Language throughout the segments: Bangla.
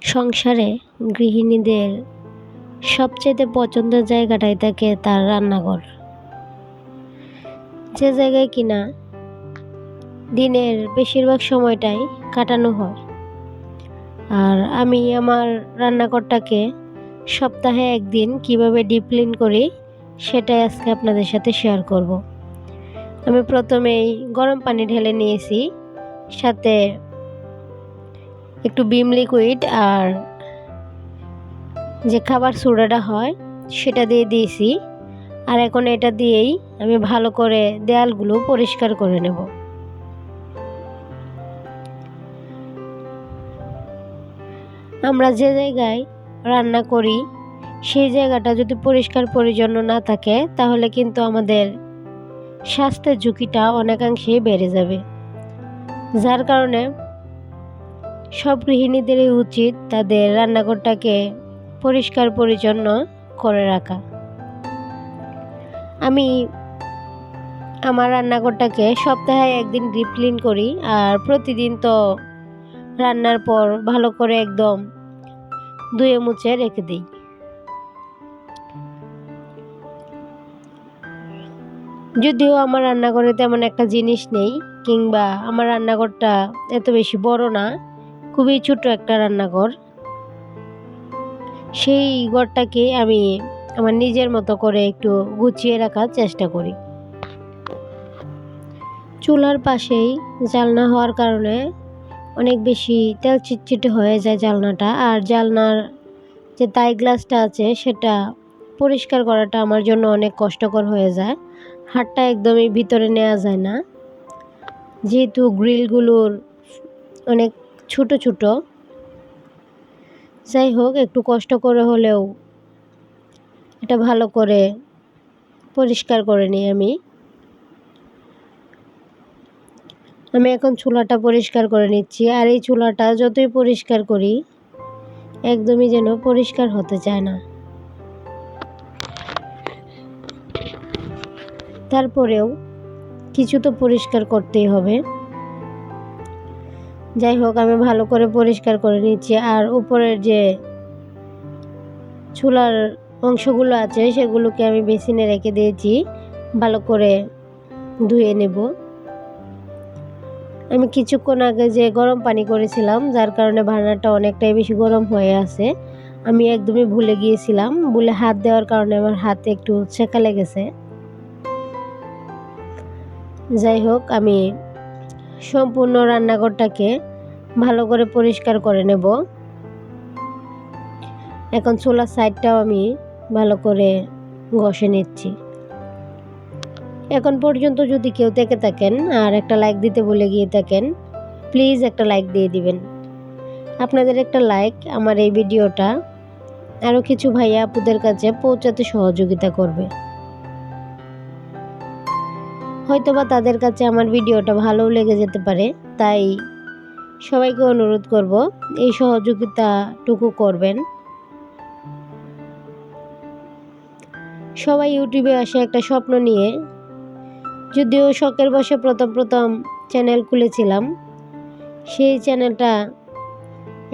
সংসারে গৃহিণীদের সবচেয়ে পছন্দের জায়গাটাই থাকে তার রান্নাঘর। যে জায়গায় কিনা দিনের বেশিরভাগ সময়টাই কাটানো হয়। আর আমি আমার রান্নাঘরটাকে সপ্তাহে একদিন কীভাবে ডিপ্লিন করি সেটাই আজকে আপনাদের সাথে শেয়ার করব। আমি প্রথমেই গরম পানি ঢেলে নিয়েছি, সাথে একটু বিম লিকুইড আর যে খাবার সোডাটা হয়, সেটা দিয়ে দিয়েছি। আর এখন এটা দিয়েই আমি ভালো করে দেয়ালগুলো পরিষ্কার করে নেব। আমরা যে জায়গায় রান্না করি, সেই জায়গাটা যদি পরিষ্কার পরিচ্ছন্ন না থাকে, তাহলে কিন্তু আমাদের স্বাস্থ্যের ঝুঁকিটা অনেকাংশেই বেড়ে যাবে। যার কারণে সব গৃহিণীদেরই উচিত তাদের রান্নাঘরটাকে পরিষ্কার পরিচ্ছন্ন করে রাখা। আমি আমার রান্নাঘরটাকে সপ্তাহে একদিন ডিপ ক্লিন করি আর প্রতিদিন তো রান্নার পর ভালো করে একদম ধুয়ে মুছে রেখে দিই। যদিও আমার রান্নাঘরে তেমন একটা জিনিস নেই কিংবা আমার রান্নাঘরটা এত বেশি বড় না খুবই ছোট একটা রান্নাঘর। সেই ঘরটাকে আমি আমার নিজের মতো করে একটু গুছিয়ে রাখার চেষ্টা করি। চুলার পাশেই জালনা হওয়ার কারণে অনেক বেশি তেল চিটচিটে হয়ে যায় জালনাটা, আর জালনার যে তাই গ্লাসটা আছে সেটা পরিষ্কার করাটা আমার জন্য অনেক কষ্টকর হয়ে যায়। হাতটা একদমই ভিতরে নেওয়া যায় না। যেহেতু গ্রিলগুলোর অনেক ছোট ছোট। যাই হোক, একটু কষ্ট করে হলেও এটা ভালো করে পরিষ্কার করে নিই আমি। আমি এখন চুলাটা পরিষ্কার করে নিচ্ছি আর এই চুলাটা যতই পরিষ্কার করি, একদমই যেন পরিষ্কার হতে চায় না। তারপরেও কিছু তো পরিষ্কার করতেই হবে। যাই হোক, আমি ভালো করে পরিষ্কার করে নিচ্ছি। আর উপরের যে চুলার অংশগুলো আছে, সেগুলোকে আমি বেসিনে রেখে দিয়েছি। ভালো করে ধুয়ে নেব। আমি কিছুক্ষণ আগে যে গরম পানি করেছিলাম, যার কারণে ভাড়াটা অনেকটাই বেশি গরম হয়ে আছে। আমি একদমই ভুলে গিয়েছিলাম, ভুলে হাত দেওয়ার কারণে আমার হাতে একটু ছেঁকা লেগেছে। যাই হোক, আমি সম্পূর্ণ রান্নাঘরটাকে ভালো করে পরিষ্কার করে নেব। এখন চুলার সাইডটাও আমি ভালো করে ঘষে নিচ্ছি। এখন পর্যন্ত যদি কেউ থেকে থাকেন আর একটা লাইক দিতে বলে গিয়ে থাকেন, প্লিজ একটা লাইক দিয়ে দিবেন। আপনাদের একটা লাইক আমার এই ভিডিওটা আরও কিছু ভাইয়া আপুদের কাছে পৌঁছাতে সহযোগিতা করবে। হয়তোবা তাদের কাছে আমার ভিডিওটা ভালোও লেগে যেতে পারে, তাই সবাইকে অনুরোধ করব, এই সহযোগিতাটুকু করবেন। সবাই ইউটিউবে আসে একটা স্বপ্ন নিয়ে। যদিও শখের বসে প্রথম প্রথম চ্যানেল খুলেছিলাম, সেই চ্যানেলটা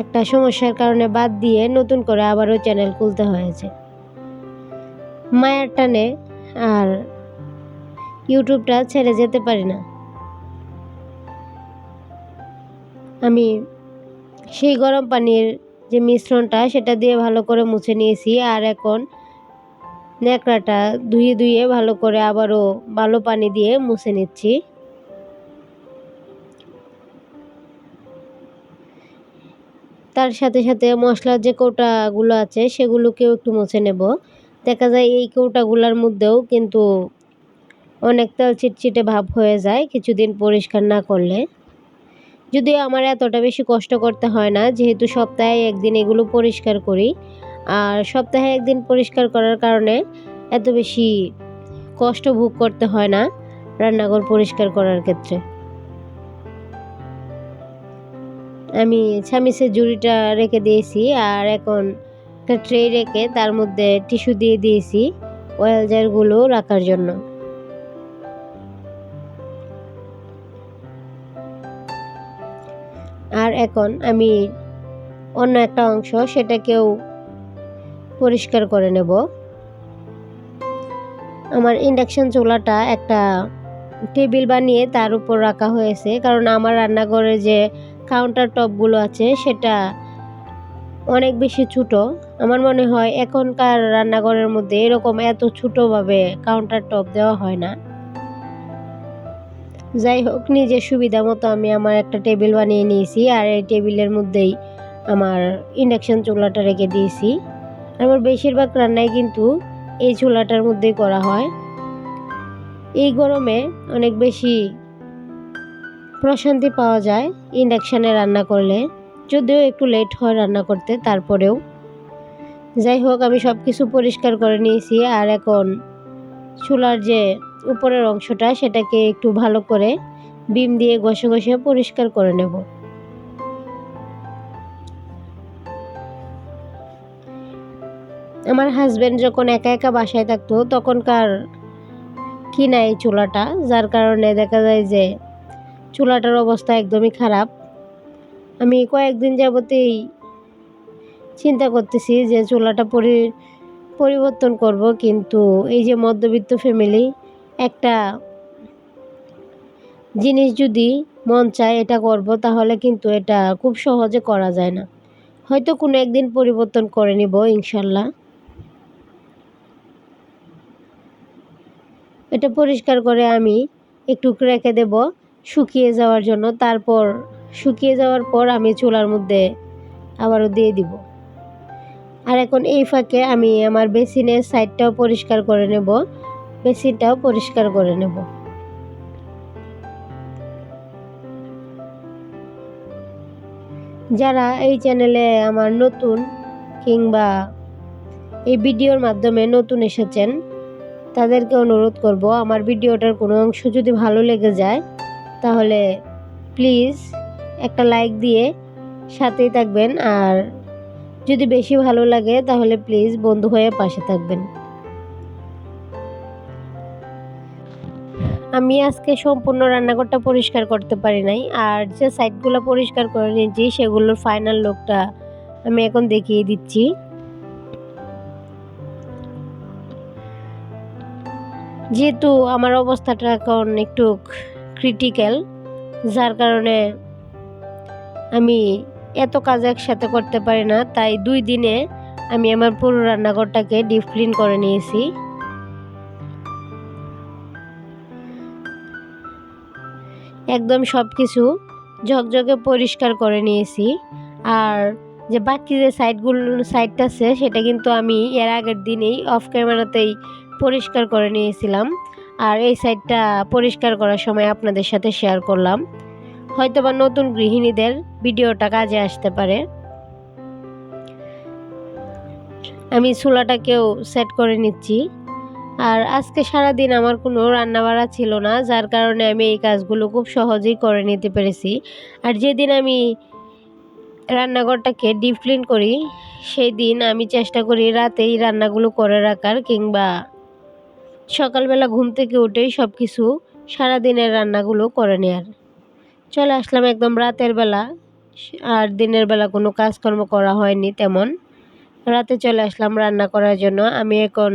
একটা সমস্যার কারণে বাদ দিয়ে নতুন করে আবারও চ্যানেল খুলতে হয়েছে। মায়ার টানে আর ইউটিউবটা ছেড়ে যেতে পারি না। আমি সেই গরম পানির যে মিশ্রণটা, সেটা দিয়ে ভালো করে মুছে নিয়েছি। আর এখন ন্যাকড়াটা ধুয়ে ধুয়ে ভালো করে আবারও ভালো পানি দিয়ে মুছে নিচ্ছি। তার সাথে সাথে মশলার যে কৌটাগুলো আছে, সেগুলোকেও একটু মুছে নেব। দেখা যায় এই কৌটাগুলোর মধ্যেও কিন্তু অনেক তেল চিটচিটে ভাব হয়ে যায় কিছুদিন পরিষ্কার না করলে। যদিও আমার এতটা বেশি কষ্ট করতে হয় না, যেহেতু সপ্তাহে একদিন এগুলো পরিষ্কার করি। আর সপ্তাহে একদিন পরিষ্কার করার কারণে এত বেশি কষ্ট ভোগ করতে হয় না রান্নাঘর পরিষ্কার করার ক্ষেত্রে। আমি ছামিসের জুড়িটা রেখে দিয়েছি আর এখন একটা ট্রে রেখে তার মধ্যে টিস্যু দিয়ে দিয়েছি অয়েল জারগুলো রাখার জন্য। এখন আমি অন্য একটা অংশ সেটাকেও পরিষ্কার করে নেব। আমার ইন্ডাকশন চুলাটা একটা টেবিল বানিয়ে তার উপর রাখা হয়েছে, কারণ আমার রান্নাঘরে যে কাউন্টার টপগুলো আছে সেটা অনেক বেশি ছোট। আমার মনে হয় এখনকার রান্নাঘরের মধ্যে এরকম এত ছোটোভাবে কাউন্টার টপ দেওয়া হয় না। যাই হোক, নিজের সুবিধা মতো আমি আমার একটা টেবিল বানিয়ে নিয়েছি আর এই টেবিলের মধ্যেই আমার ইন্ডাকশন চুলাটা রেখে দিয়েছি। আমার বেশিরভাগ রান্নাই কিন্তু এই চুলাটার মধ্যেই করা হয়। এই গরমে অনেক বেশি প্রশান্তি পাওয়া যায় ইন্ডাকশানে রান্না করলে। যদিও একটু লেট হয় রান্না করতে, তারপরেও। যাই হোক, আমি সব কিছু পরিষ্কার করে নিয়েছি আর এখন চুলার যে উপরের অংশটা সেটাকে একটু ভালো করে বিম দিয়ে ঘষে ঘষে পরিষ্কার করে নেব। আমার হাজব্যান্ড যখন একা একা বাসায় থাকতো, তখনকার কিনা এই চুলাটা, যার কারণে দেখা যায় যে চুলাটার অবস্থা একদমই খারাপ। আমি কয়েকদিন যাবতেই চিন্তা করতেছি যে চুলাটা পরি, পরিবর্তন করব, কিন্তু এই যে মধ্যবিত্ত ফ্যামিলি একটা জিনিস যদি মন চায় এটা করব, তাহলে কিন্তু এটা খুব সহজে করা যায় না। হয়তো কোনো একদিন পরিবর্তন করে নিব, ইনশাল্লাহ। এটা পরিষ্কার করে আমি একটু রেখে দেব শুকিয়ে যাওয়ার জন্য। তারপর শুকিয়ে যাওয়ার পর আমি চুলার মধ্যে আবারও দিয়ে দিব। আর এখন এই ফাঁকে আমি আমার বেসিনের সাইডটাও পরিষ্কার করে নেব। বেসিনটাও পরিষ্কার করে নেব। যারা এই চ্যানেলে আমার নতুন কিংবা এই ভিডিওর মাধ্যমে নতুন এসেছেন, তাদেরকে অনুরোধ করব, আমার ভিডিওটার কোনো অংশ যদি ভালো লেগে যায়, তাহলে প্লিজ একটা লাইক দিয়ে সাথেই থাকবেন, আর যদি বেশি ভালো লাগে, তাহলে প্লিজ বন্ধু হয়ে পাশে থাকবেন। আমি আজকে সম্পূর্ণ রান্নাঘরটা পরিষ্কার করতে পারি নাই, আর যে সাইডগুলো পরিষ্কার করে নিয়েছি, সেগুলোর ফাইনাল লুকটা আমি এখন দেখিয়ে দিচ্ছি। যেহেতু আমার অবস্থাটা এখন একটু ক্রিটিক্যাল যার কারণে আমি এত কাজ একসাথে করতে পারি না, তাই দুই দিনে আমি আমার পুরো রান্নাঘরটাকে ডিপ ক্লিন করে নিয়েছি। একদম সব কিছু ঝকঝকে পরিষ্কার করে নিয়েছি। আর যে বাকি যে সাইডগুলো সাইডটা আছে, সেটা কিন্তু আমি এর আগের দিনেই অফ ক্যামেরাতেই পরিষ্কার করে নিয়েছিলাম। আর এই সাইডটা পরিষ্কার করার সময় আপনাদের সাথে শেয়ার করলাম। হয়তো বা নতুন গৃহিণীদের ভিডিওটা কাজে আসতে পারে। আমি চুলাটাকেও সেট করে নিচ্ছি। আর আজকে সারা দিন আমার কোনো রান্নাবাড়া ছিল না, যার কারণে আমি এই কাজগুলো খুব সহজেই করে নিতে পেরেছি। আর যেদিন আমি রান্নাঘরটাকে ডিপ ক্লিন করি সেই দিন আমি চেষ্টা করি রাতেই রান্নাগুলো করে রাখার কিংবা সকালবেলা ঘুম থেকে উঠেই সব কিছু সারাদিনের রান্নাগুলো করে নেওয়ার চলে আসলাম একদম রাতের বেলা, আর দিনের বেলা কোনো কাজকর্ম করা হয়নি তেমন। রাতে চলে আসলাম রান্না করার জন্য। আমি এখন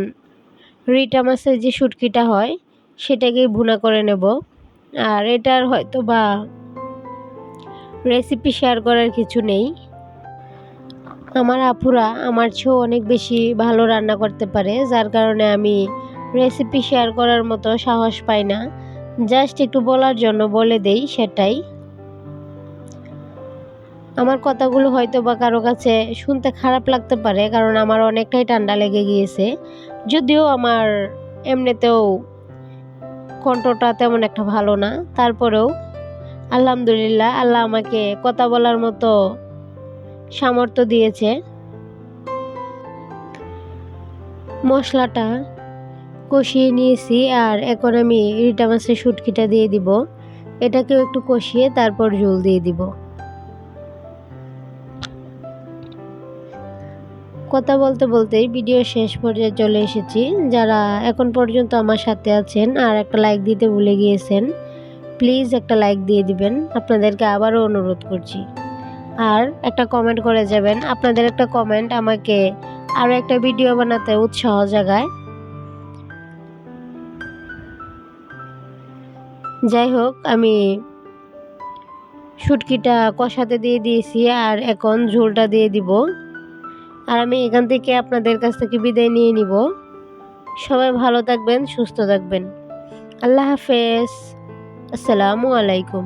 রিটা মাছের যে শুটকিটা হয় সেটাকেই ভুনা করে নেব। আর এটার হয়তো বা রেসিপি শেয়ার করার কিছু নেই। আমার আপুরা, আমার চেয়েও অনেক বেশি ভালো রান্না করতে পারে, যার কারণে আমি রেসিপি শেয়ার করার মতো সাহস পাই না। জাস্ট একটু বলার জন্য বলে দেই সেটাই। আমার কথাগুলো হয়তো বা কারও কাছে শুনতে খারাপ লাগতে পারে, কারণ আমার অনেকটাই ঠান্ডা লেগে গিয়েছে। যদিও আমার এমনিতেও কণ্ঠটা তেমন একটা ভালো না, তারপরেও আলহামদুলিল্লাহ আল্লাহ আমাকে কথা বলার মতো সামর্থ্য দিয়েছে। মশলাটা কষিয়ে নিয়েছি আর এখন আমি রিটা মাছের শুটকিটা দিয়ে দিব। এটাকেও একটু কষিয়ে তারপর জল দিয়ে দিব। কথা বলতে বলতেই ভিডিও শেষ পর্যায়ে চলে এসেছি। যারা এখন পর্যন্ত আমার সাথে আছেন আর একটা লাইক দিতে ভুলে গিয়েছেন প্লিজ একটা লাইক দিয়ে দিবেন। আপনাদেরকে আবারও অনুরোধ করছি। আর একটা কমেন্ট করে যাবেন। আপনাদের একটা কমেন্ট আমাকে আরও একটা ভিডিও বানাতে উৎসাহ জাগায়। যাই হোক, আমি শুটকিটা কষাতে দিয়ে দিয়েছি আর এখন ঝোলটা দিয়ে দিব। আর আমি এখান থেকে আপনাদের কাছ থেকে বিদায় নিয়ে নিব। সবাই ভালো থাকবেন, সুস্থ থাকবেন। আল্লাহ হাফেজ। আসসালামু আলাইকুম।